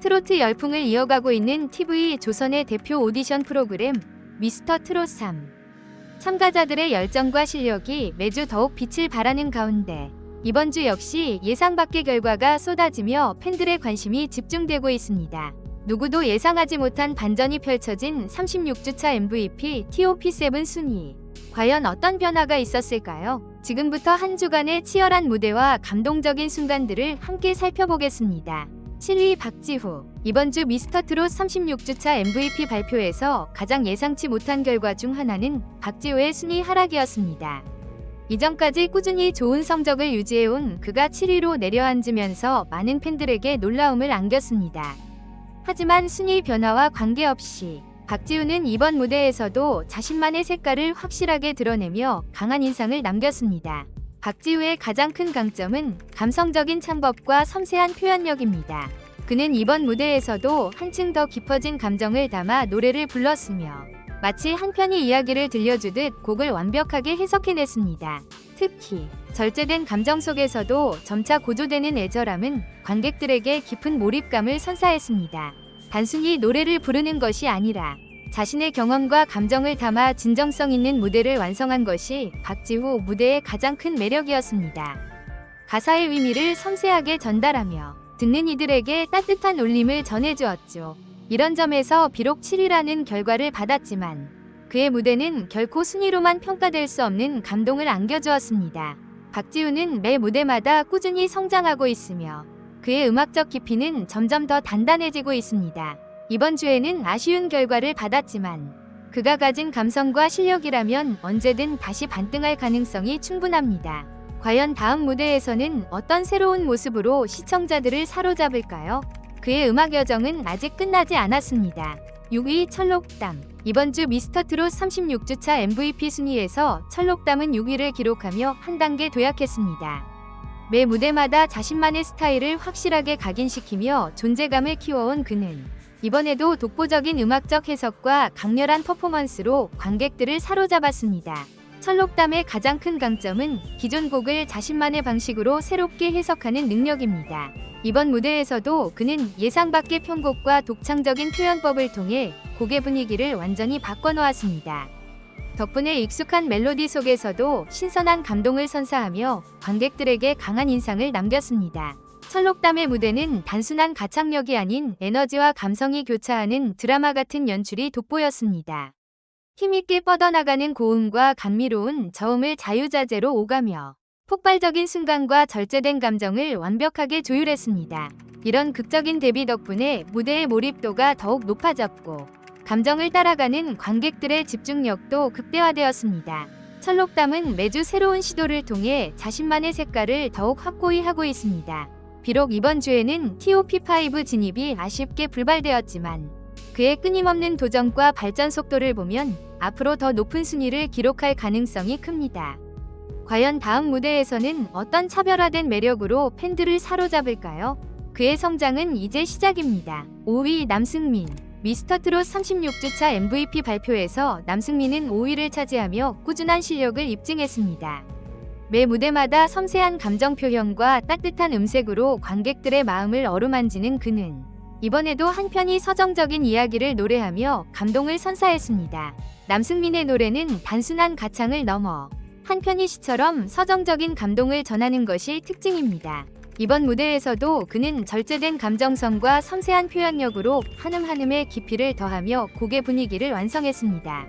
트로트 열풍을 이어가고 있는 TV 조선의 대표 오디션 프로그램 미스터 트롯 3. 참가자들의 열정과 실력이 매주 더욱 빛을 발하는 가운데 이번 주 역시 예상 밖의 결과가 쏟아지며 팬들의 관심이 집중되고 있습니다. 누구도 예상하지 못한 반전이 펼쳐진 36주차 MVP TOP7 순위. 과연 어떤 변화가 있었을까요? 지금부터 한 주간의 치열한 무대와 감동적인 순간들을 함께 살펴보겠습니다. 7위 박지후. 이번 주 미스터 트롯 36주차 MVP 발표에서 가장 예상치 못한 결과 중 하나는 박지후의 순위 하락이었습니다. 이전까지 꾸준히 좋은 성적을 유지해온 그가 7위로 내려앉으면서 많은 팬들에게 놀라움을 안겼습니다. 하지만 순위 변화와 관계없이 박지우는 이번 무대에서도 자신만의 색깔을 확실하게 드러내며 강한 인상을 남겼습니다. 박지우의 가장 큰 강점은 감성적인 창법과 섬세한 표현력입니다. 그는 이번 무대에서도 한층 더 깊어진 감정을 담아 노래를 불렀으며 마치 한 편의 이야기를 들려주듯 곡을 완벽하게 해석해냈습니다. 특히 절제된 감정 속에서도 점차 고조되는 애절함은 관객들에게 깊은 몰입감을 선사했습니다. 단순히 노래를 부르는 것이 아니라 자신의 경험과 감정을 담아 진정성 있는 무대를 완성한 것이 박지후 무대의 가장 큰 매력이었습니다. 가사의 의미를 섬세하게 전달하며 듣는 이들에게 따뜻한 울림을 전해주었죠. 이런 점에서 비록 7위라는 결과를 받았지만 그의 무대는 결코 순위로만 평가될 수 없는 감동을 안겨주었습니다. 박지우는 매 무대마다 꾸준히 성장하고 있으며 그의 음악적 깊이는 점점 더 단단해지고 있습니다. 이번 주에는 아쉬운 결과를 받았지만 그가 가진 감성과 실력이라면 언제든 다시 반등할 가능성이 충분합니다. 과연 다음 무대에서는 어떤 새로운 모습으로 시청자들을 사로잡을까요? 그의 음악 여정은 아직 끝나지 않았습니다. 6위 철록담 이번 주 미스터 트롯 36주차 MVP 순위에서 철록담은 6위를 기록하며 한 단계 도약했습니다. 매 무대마다 자신만의 스타일을 확실하게 각인시키며 존재감을 키워온 그는 이번에도 독보적인 음악적 해석과 강렬한 퍼포먼스로 관객들을 사로잡았습니다. 철록담의 가장 큰 강점은 기존 곡을 자신만의 방식으로 새롭게 해석하는 능력입니다. 이번 무대에서도 그는 예상 밖의 편곡과 독창적인 표현법을 통해 곡의 분위기를 완전히 바꿔놓았습니다. 덕분에 익숙한 멜로디 속에서도 신선한 감동을 선사하며 관객들에게 강한 인상을 남겼습니다. 철록담의 무대는 단순한 가창력이 아닌 에너지와 감성이 교차하는 드라마 같은 연출이 돋보였습니다. 힘있게 뻗어나가는 고음과 감미로운 저음을 자유자재로 오가며 폭발적인 순간과 절제된 감정을 완벽하게 조율했습니다. 이런 극적인 대비 덕분에 무대의 몰입도가 더욱 높아졌고 감정을 따라가는 관객들의 집중력도 극대화되었습니다. 철록담은 매주 새로운 시도를 통해 자신만의 색깔을 더욱 확고히 하고 있습니다. 비록 이번 주에는 TOP5 진입이 아쉽게 불발되었지만 그의 끊임없는 도전과 발전 속도를 보면 앞으로 더 높은 순위를 기록할 가능성이 큽니다. 과연 다음 무대에서는 어떤 차별화된 매력으로 팬들을 사로잡을까요? 그의 성장은 이제 시작입니다. 5위 남승민 미스터 트롯 36주차 MVP 발표에서 남승민은 5위를 차지하며 꾸준한 실력을 입증했습니다. 매 무대마다 섬세한 감정 표현과 따뜻한 음색으로 관객들의 마음을 어루만지는 그는 이번에도 한편이 서정적인 이야기를 노래하며 감동을 선사했습니다. 남승민의 노래는 단순한 가창을 넘어 한편이 시처럼 서정적인 감동을 전하는 것이 특징입니다. 이번 무대에서도 그는 절제된 감정성과 섬세한 표현력으로 한음 한음의 깊이를 더하며 곡의 분위기를 완성했습니다.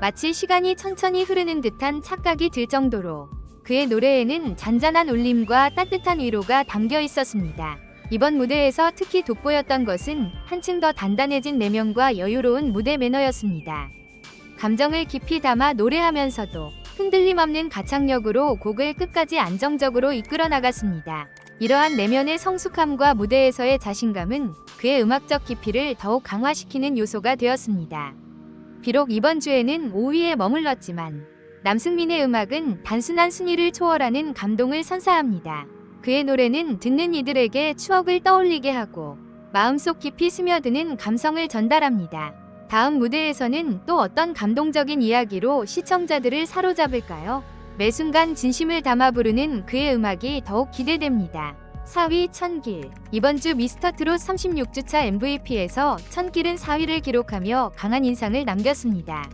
마치 시간이 천천히 흐르는 듯한 착각이 들 정도로 그의 노래에는 잔잔한 울림과 따뜻한 위로가 담겨 있었습니다. 이번 무대에서 특히 돋보였던 것은 한층 더 단단해진 내면과 여유로운 무대 매너였습니다. 감정을 깊이 담아 노래하면서도 흔들림 없는 가창력으로 곡을 끝까지 안정적으로 이끌어 나갔습니다. 이러한 내면의 성숙함과 무대에서의 자신감은 그의 음악적 깊이를 더욱 강화시키는 요소가 되었습니다. 비록 이번 주에는 5위에 머물렀지만 남승민의 음악은 단순한 순위를 초월하는 감동을 선사합니다. 그의 노래는 듣는 이들에게 추억을 떠올리게 하고 마음속 깊이 스며드는 감성을 전달합니다. 다음 무대에서는 또 어떤 감동적인 이야기로 시청자들을 사로잡을까요? 매 순간 진심을 담아 부르는 그의 음악이 더욱 기대됩니다. 4위 천길. 이번 주 미스터 트롯 36주차 MVP에서 천길은 4위를 기록하며 강한 인상을 남겼습니다.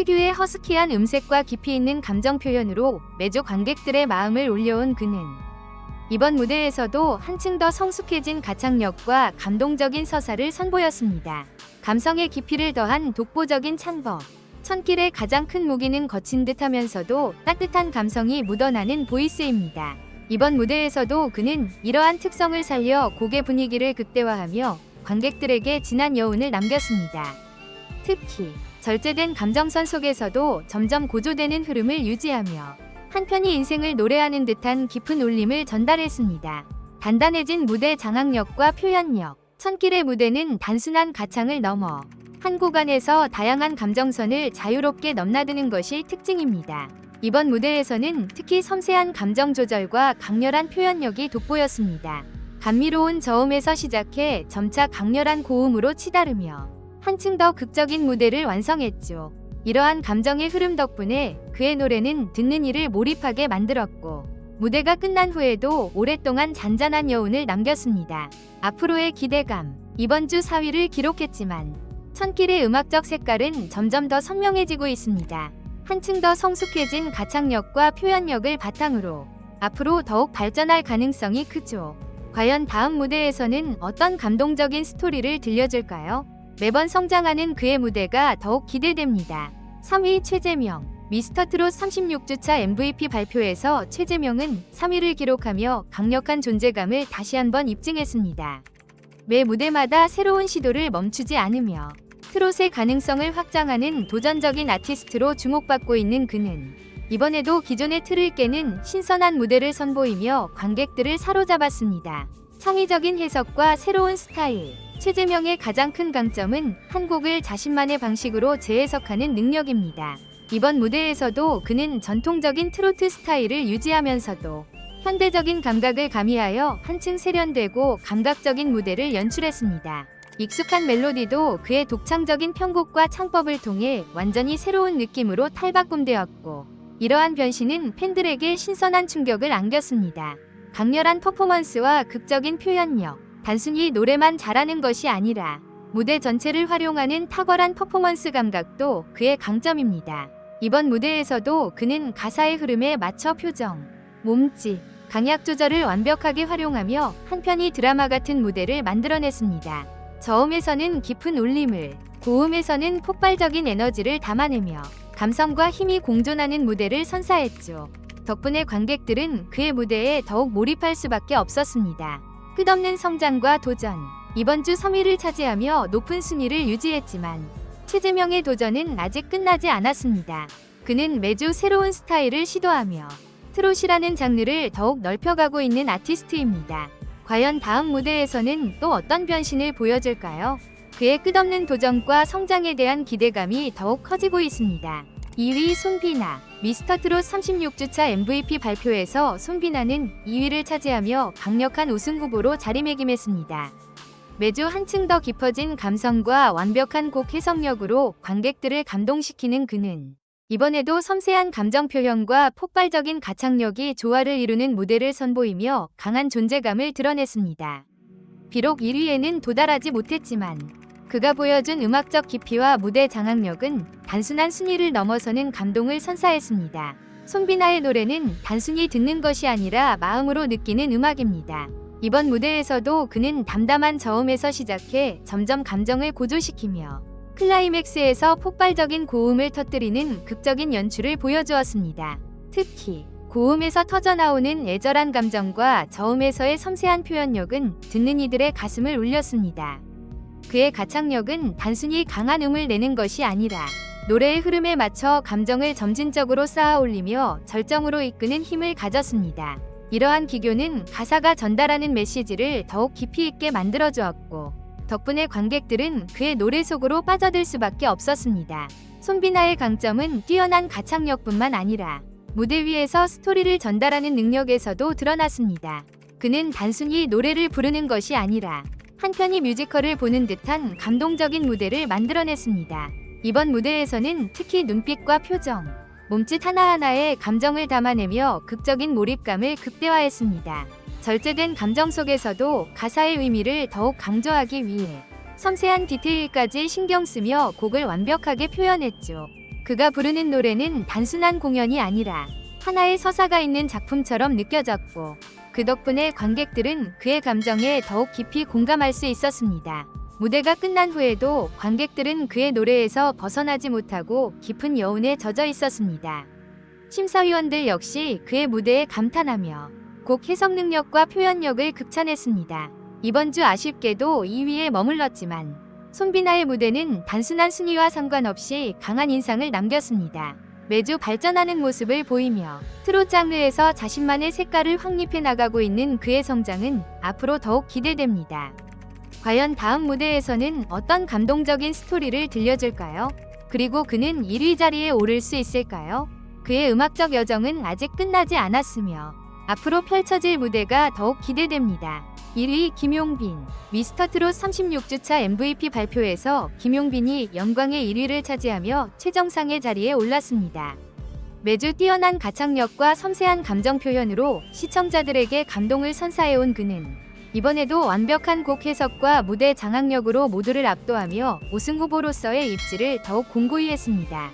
특유의 허스키한 음색과 깊이 있는 감정 표현으로 매주 관객들의 마음을 울려온 그는 이번 무대에서도 한층 더 성숙해진 가창력과 감동적인 서사를 선보였습니다. 감성의 깊이를 더한 독보적인 창법. 천길의 가장 큰 무기는 거친 듯하면서도 따뜻한 감성이 묻어나는 보이스입니다. 이번 무대에서도 그는 이러한 특성을 살려 곡의 분위기를 극대화하며 관객들에게 진한 여운을 남겼습니다. 특히 절제된 감정선 속에서도 점점 고조되는 흐름을 유지하며 한편이 인생을 노래하는 듯한 깊은 울림을 전달했습니다. 단단해진 무대 장악력과 표현력. 천길의 무대는 단순한 가창을 넘어 한 구간에서 다양한 감정선을 자유롭게 넘나드는 것이 특징입니다. 이번 무대에서는 특히 섬세한 감정 조절과 강렬한 표현력이 돋보였습니다. 감미로운 저음에서 시작해 점차 강렬한 고음으로 치달으며 한층 더 극적인 무대를 완성했죠. 이러한 감정의 흐름 덕분에 그의 노래는 듣는 이를 몰입하게 만들었고 무대가 끝난 후에도 오랫동안 잔잔한 여운을 남겼습니다. 앞으로의 기대감 이번 주 4위를 기록했지만 천길의 음악적 색깔은 점점 더 선명해지고 있습니다. 한층 더 성숙해진 가창력과 표현력을 바탕으로 앞으로 더욱 발전할 가능성이 크죠. 과연 다음 무대에서는 어떤 감동적인 스토리를 들려줄까요? 매번 성장하는 그의 무대가 더욱 기대됩니다. 3위 최재명 미스터 트롯 36주차 MVP 발표에서 최재명은 3위를 기록하며 강력한 존재감을 다시 한번 입증했습니다. 매 무대마다 새로운 시도를 멈추지 않으며 트롯의 가능성을 확장하는 도전적인 아티스트로 주목받고 있는 그는 이번에도 기존의 틀을 깨는 신선한 무대를 선보이며 관객들을 사로잡았습니다. 창의적인 해석과 새로운 스타일. 최재명의 가장 큰 강점은 한 곡을 자신만의 방식으로 재해석하는 능력입니다. 이번 무대에서도 그는 전통적인 트로트 스타일을 유지하면서도 현대적인 감각을 가미하여 한층 세련되고 감각적인 무대를 연출했습니다. 익숙한 멜로디도 그의 독창적인 편곡과 창법을 통해 완전히 새로운 느낌으로 탈바꿈되었고 이러한 변신은 팬들에게 신선한 충격을 안겼습니다. 강렬한 퍼포먼스와 극적인 표현력, 단순히 노래만 잘하는 것이 아니라 무대 전체를 활용하는 탁월한 퍼포먼스 감각도 그의 강점입니다. 이번 무대에서도 그는 가사의 흐름에 맞춰 표정, 몸짓, 강약 조절을 완벽하게 활용하며 한편이 드라마 같은 무대를 만들어냈습니다. 저음에서는 깊은 울림을, 고음에서는 폭발적인 에너지를 담아내며 감성과 힘이 공존하는 무대를 선사했죠. 덕분에 관객들은 그의 무대에 더욱 몰입할 수밖에 없었습니다. 끝없는 성장과 도전. 이번 주 3위를 차지하며 높은 순위를 유지했지만 최재명의 도전은 아직 끝나지 않았습니다. 그는 매주 새로운 스타일을 시도하며 트롯이라는 장르를 더욱 넓혀가고 있는 아티스트입니다. 과연 다음 무대에서는 또 어떤 변신을 보여줄까요? 그의 끝없는 도전과 성장에 대한 기대감이 더욱 커지고 있습니다. 2위 손비나 미스터 트롯 36주차 MVP 발표에서 손비나는 2위를 차지하며 강력한 우승 후보로 자리매김했습니다. 매주 한층 더 깊어진 감성과 완벽한 곡 해석력으로 관객들을 감동시키는 그는 이번에도 섬세한 감정 표현과 폭발적인 가창력이 조화를 이루는 무대를 선보이며 강한 존재감을 드러냈습니다. 비록 1위에는 도달하지 못했지만 그가 보여준 음악적 깊이와 무대 장악력은 단순한 순위를 넘어서는 감동을 선사했습니다. 손비나의 노래는 단순히 듣는 것이 아니라 마음으로 느끼는 음악입니다. 이번 무대에서도 그는 담담한 저음에서 시작해 점점 감정을 고조시키며 클라이맥스에서 폭발적인 고음을 터뜨리는 극적인 연출을 보여주었습니다. 특히 고음에서 터져나오는 애절한 감정과 저음에서의 섬세한 표현력은 듣는 이들의 가슴을 울렸습니다. 그의 가창력은 단순히 강한 음을 내는 것이 아니라 노래의 흐름에 맞춰 감정을 점진적으로 쌓아 올리며 절정으로 이끄는 힘을 가졌습니다. 이러한 기교는 가사가 전달하는 메시지를 더욱 깊이 있게 만들어 주었고 덕분에 관객들은 그의 노래 속으로 빠져들 수밖에 없었습니다. 손비나의 강점은 뛰어난 가창력뿐만 아니라 무대 위에서 스토리를 전달하는 능력에서도 드러났습니다. 그는 단순히 노래를 부르는 것이 아니라 한편이 뮤지컬을 보는 듯한 감동적인 무대를 만들어냈습니다. 이번 무대에서는 특히 눈빛과 표정, 몸짓 하나하나에 감정을 담아내며 극적인 몰입감을 극대화했습니다. 절제된 감정 속에서도 가사의 의미를 더욱 강조하기 위해 섬세한 디테일까지 신경 쓰며 곡을 완벽하게 표현했죠. 그가 부르는 노래는 단순한 공연이 아니라 하나의 서사가 있는 작품처럼 느껴졌고 그 덕분에 관객들은 그의 감정에 더욱 깊이 공감할 수 있었습니다. 무대가 끝난 후에도 관객들은 그의 노래에서 벗어나지 못하고 깊은 여운에 젖어 있었습니다. 심사위원들 역시 그의 무대에 감탄하며 곡 해석 능력과 표현력을 극찬했습니다. 이번 주 아쉽게도 2위에 머물렀지만 손비나의 무대는 단순한 순위와 상관없이 강한 인상을 남겼습니다. 매주 발전하는 모습을 보이며 트롯 장르에서 자신만의 색깔을 확립해 나가고 있는 그의 성장은 앞으로 더욱 기대됩니다. 과연 다음 무대에서는 어떤 감동적인 스토리를 들려줄까요? 그리고 그는 1위 자리에 오를 수 있을까요? 그의 음악적 여정은 아직 끝나지 않았으며 앞으로 펼쳐질 무대가 더욱 기대됩니다. 1위 김용빈 미스터 트롯 36주차 MVP 발표에서 김용빈이 영광의 1위를 차지하며 최정상의 자리에 올랐습니다. 매주 뛰어난 가창력과 섬세한 감정 표현으로 시청자들에게 감동을 선사해온 그는 이번에도 완벽한 곡 해석과 무대 장악력으로 모두를 압도하며 우승 후보로서의 입지를 더욱 공고히 했습니다.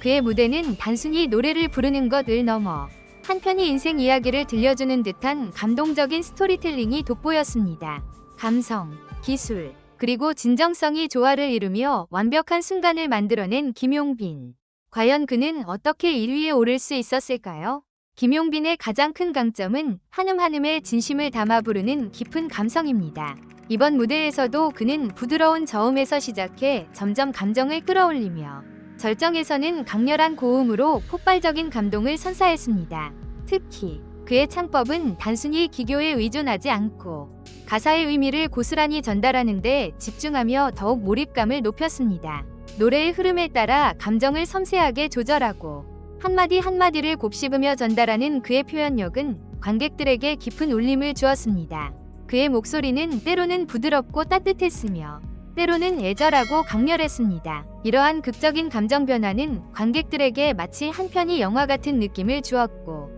그의 무대는 단순히 노래를 부르는 것을 넘어 한편의 인생 이야기를 들려주는 듯한 감동적인 스토리텔링이 돋보였습니다. 감성, 기술, 그리고 진정성이 조화를 이루며 완벽한 순간을 만들어낸 김용빈. 과연 그는 어떻게 1위에 오를 수 있었을까요? 김용빈의 가장 큰 강점은 한음 한음에 진심을 담아 부르는 깊은 감성입니다. 이번 무대에서도 그는 부드러운 저음에서 시작해 점점 감정을 끌어올리며 절정에서는 강렬한 고음으로 폭발적인 감동을 선사했습니다. 특히 그의 창법은 단순히 기교에 의존하지 않고 가사의 의미를 고스란히 전달하는데 집중하며 더욱 몰입감을 높였습니다. 노래의 흐름에 따라 감정을 섬세하게 조절하고 한마디 한마디를 곱씹으며 전달하는 그의 표현력은 관객들에게 깊은 울림을 주었습니다. 그의 목소리는 때로는 부드럽고 따뜻했으며 때로는 애절하고 강렬했습니다. 이러한 극적인 감정 변화는 관객들에게 마치 한 편의 영화 같은 느낌을 주었고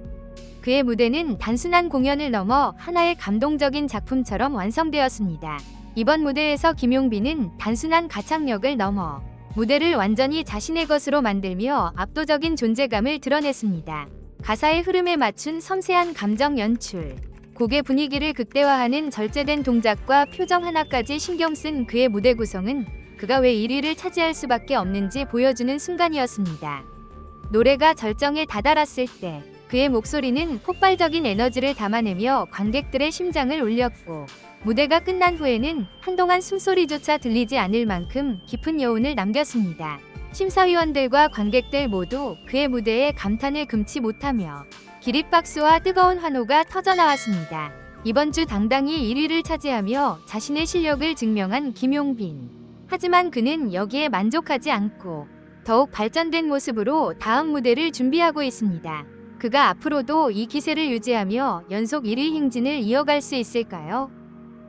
그의 무대는 단순한 공연을 넘어 하나의 감동적인 작품처럼 완성되었습니다. 이번 무대에서 김용빈은 단순한 가창력을 넘어 무대를 완전히 자신의 것으로 만들며 압도적인 존재감을 드러냈습니다. 가사의 흐름에 맞춘 섬세한 감정 연출, 곡의 분위기를 극대화하는 절제된 동작과 표정 하나까지 신경 쓴 그의 무대 구성은 그가 왜 1위를 차지할 수밖에 없는지 보여주는 순간이었습니다. 노래가 절정에 다다랐을 때 그의 목소리는 폭발적인 에너지를 담아내며 관객들의 심장을 울렸고 무대가 끝난 후에는 한동안 숨소리조차 들리지 않을 만큼 깊은 여운을 남겼습니다. 심사위원들과 관객들 모두 그의 무대에 감탄을 금치 못하며 기립박수와 뜨거운 환호가 터져나왔습니다. 이번 주 당당히 1위를 차지하며 자신의 실력을 증명한 김용빈. 하지만 그는 여기에 만족하지 않고 더욱 발전된 모습으로 다음 무대를 준비하고 있습니다. 그가 앞으로도 이 기세를 유지하며 연속 1위 행진을 이어갈 수 있을까요?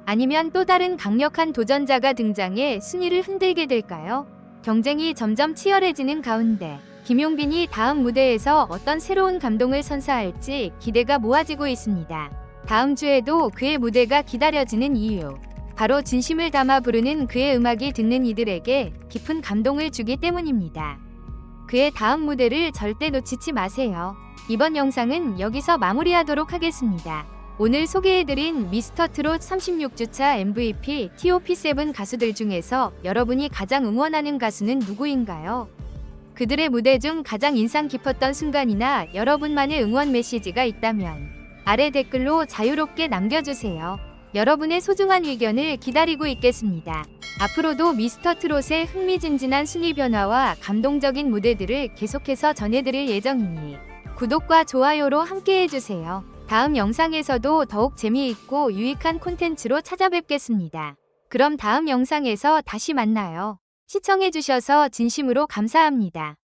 아니면 또 다른 강력한 도전자가 등장해 순위를 흔들게 될까요? 경쟁이 점점 치열해지는 가운데 김용빈이 다음 무대에서 어떤 새로운 감동을 선사할지 기대가 모아지고 있습니다. 다음 주에도 그의 무대가 기다려지는 이유. 바로 진심을 담아 부르는 그의 음악이 듣는 이들에게 깊은 감동을 주기 때문입니다. 그의 다음 무대를 절대 놓치지 마세요. 이번 영상은 여기서 마무리하도록 하겠습니다. 오늘 소개해드린 미스터 트롯 36주차 MVP TOP7 가수들 중에서 여러분이 가장 응원하는 가수는 누구인가요? 그들의 무대 중 가장 인상 깊었던 순간이나 여러분만의 응원 메시지가 있다면 아래 댓글로 자유롭게 남겨주세요. 여러분의 소중한 의견을 기다리고 있겠습니다. 앞으로도 미스터 트롯의 흥미진진한 순위 변화와 감동적인 무대들을 계속해서 전해드릴 예정이니 구독과 좋아요로 함께 해주세요. 다음 영상에서도 더욱 재미있고 유익한 콘텐츠로 찾아뵙겠습니다. 그럼 다음 영상에서 다시 만나요. 시청해주셔서 진심으로 감사합니다.